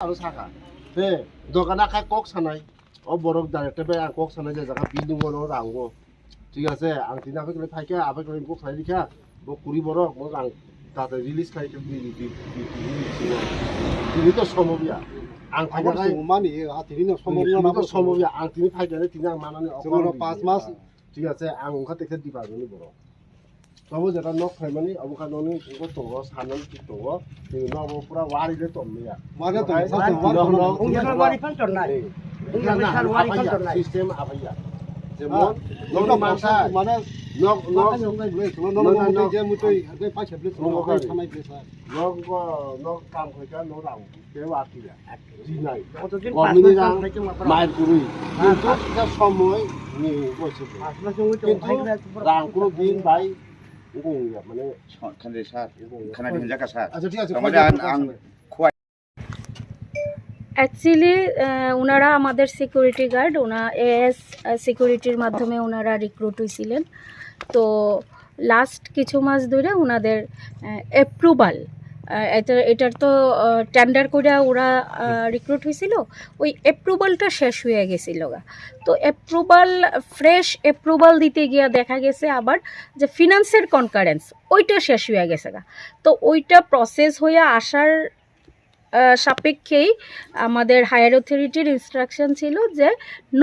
आरो साखा बे দোকানা খাই কক সানাই ও বরক ডাইরেক্টর বে আং কক সানাই যে জায়গা বিল্ডিং বড় রাঙ্গো ঠিক আছে আং তিনা ফেকলে ফাইকে আবে করে কক খাই দিখা বো কুড়ি বরক মো আং তাতে রিলিজ খাই কে বিলি বি তিনি তো সমবিয়া আং 너무 제가 녹화면이 아보카도는 이거 또거 사는 또거 그 너무 뿌라 와리를 돕니다. 와리를 돕 사실 와리는 공격을 와리 판정 나이. 공격을 살 와리 판정 나이. 시스템 아파야. যেমন নন মাংসা মানে নক নক নন নন যে মুতই আগে পাছে প্লেস নক থামাই কাম কইকা নো রাউ কেউ আকিলা জি নাই কতদিন পানি না মায়ের কিন্তু সময় নিয়ে বসে কিন্তু রাঙ্কুর দিন ভাই মানে খানা দিন জায়গা সার আচ্ছা অ্যাকচুয়ালি ওনারা আমাদের সিকিউরিটি গার্ড ওনা এএস সিকিউরিটির মাধ্যমে ওনারা রিক্রুট হয়েছিলেন তো লাস্ট কিছু মাস ধরে ওনাদের অ্যাপ্রুভাল এটা এটার তো টেন্ডার করে ওরা রিক্রুট হয়েছিল ওই অ্যাপ্রুভালটা শেষ হয়ে গেছিল গা। তো অ্যাপ্রুভাল ফ্রেশ অ্যাপ্রুভাল দিতে গিয়া দেখা গেছে আবার যে ফিনান্সের কনকারেন্স ওইটা শেষ হয়ে গেছে গা। তো ওইটা প্রসেস হয়ে আসার সাপেক্ষেই আমাদের হায়ার অথরিটির ইনস্ট্রাকশন ছিল যে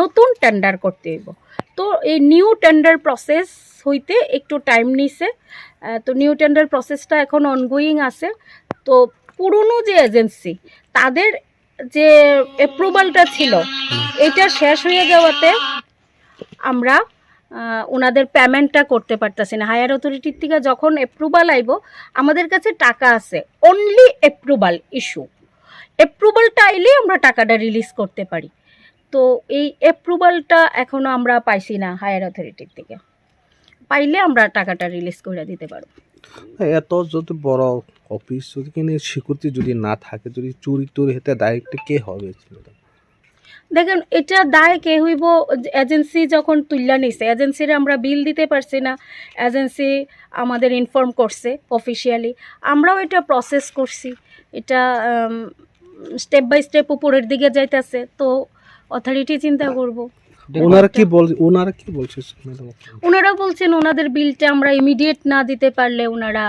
নতুন টেন্ডার করতে হইব। তো এই নিউ টেন্ডার প্রসেস হইতে একটু টাইম নিছে। তো নিউ টেন্ডার প্রসেসটা এখন অনগোয়িং আছে। তো পুরনো যে এজেন্সি তাদের যে অ্যাপ্রুভালটা ছিল, এটা শেষ হয়ে যাওয়াতে আমরা ওনাদের পেমেন্টটা করতে পারতেছি না। হায়ার অথরিটির থেকে যখন অ্যাপ্রুভাল আইব, আমাদের কাছে টাকা আছে। অনলি অ্যাপ্রুভাল ইস্যু অ্যাপ্রুভালটা আইলে আমরা টাকাটা রিলিজ করতে পারি। তো এই অ্যাপ্রুভালটা এখনও আমরা পাইছি না হায়ার অথরিটির থেকে। পাইলে আমরা টাকাটা রিলিজ করে দিতে পারব। এত যদি বড় অফিস যদি কিনে সিকিউরিটি যদি না থাকে যদি চুরি টুরি হেতে ডাইরেক্ট কে হবে? দেখেন এটা দায় কে হইব? এজেন্সি যখন তুল্লা নিছে এজেন্সির আমরা বিল দিতে পারছি না। এজেন্সি আমাদের ইনফর্ম করছে অফিসিয়ালি আমরাও এটা প্রসেস করছি। এটা স্টেপ বাই স্টেপ উপরের দিকে যাইতেছে। তো অথরিটি চিন্তা করব। ওনারা কি বল ওনারা কি বলছে ওনারা বলছেন ওনাদের বিলটা আমরা ইমিডিয়েট না দিতে পারলে ওনারা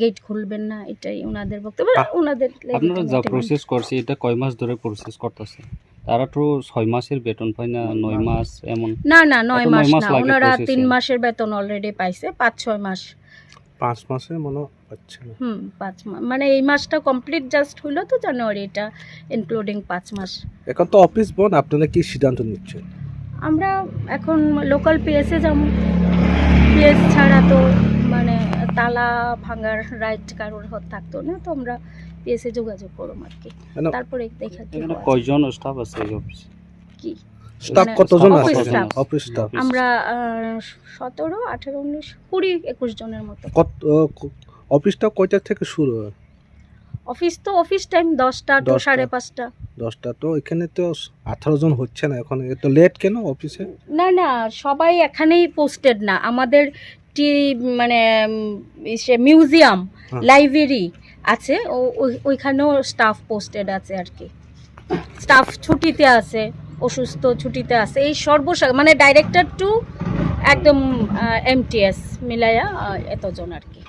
গেট খুলবেন না এটাই ওনাদের বক্তব্য। ওনাদের আপনারা যা প্রসেস করছে এটা কয় মাস ধরে প্রসেস করতেছে? তারা তো ছয় মাসের বেতন পায় না নয় মাস এমন? না না নয় মাস না ওনারা তিন মাসের বেতন অলরেডি পাইছে পাঁচ ছয় মাস। পাঁচ মাসে মনে হচ্ছে না। হুম পাঁচ মাস মানে এই মাসটা কমপ্লিট জাস্ট হলো তো জানুয়ারি এটা ইনক্লুডিং পাঁচ মাস। এখন তো অফিস বন্ধ আপনারা কি সিদ্ধান্ত নিচ্ছেন? আমরা এখন লোকাল পিএসে যাব। পিএস ছাড়া তো মানে তালা ভাঙার রাইট কারোর হাত থাকতো না তো আমরা পিএসে যোগাযোগ করব আর কি। মানে তারপরে দেখা। কয়জন স্টাফ আছে এই অফিসে কি? স্টাফ মানে কতজন আছে? অফিস স্টাফ আমরা সতেরো আঠেরো উনিশ কুড়ি একুশ জনের মতো। কত অফিসটা কয়টা থেকে শুরু হয়? অফিস তো অফিস টাইম দশটা টু। সাড়ে পাঁচটা। দশটা তো এখানে তো আঠারো জন হচ্ছে না এখন। এত লেট কেন অফিসে না না সবাই এখানেই পোস্টেড না। আমাদের টি মানে মিউজিয়াম হ্যাঁ। লাইব্রেরি আছে। ওইখানেও স্টাফ পোস্টেড আছে আর কি। স্টাফ ছুটিতে আছে। অসুস্থ ছুটিতে আছে। এই সর্বসা মানে ডাইরেক্টর টু একদম এমটিএস মিলায়া এতজন আর কি।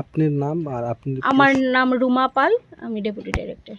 আপনার নাম আর আপনি আমার নাম রুমা পাল আমি ডেপুটি ডাইরেক্টর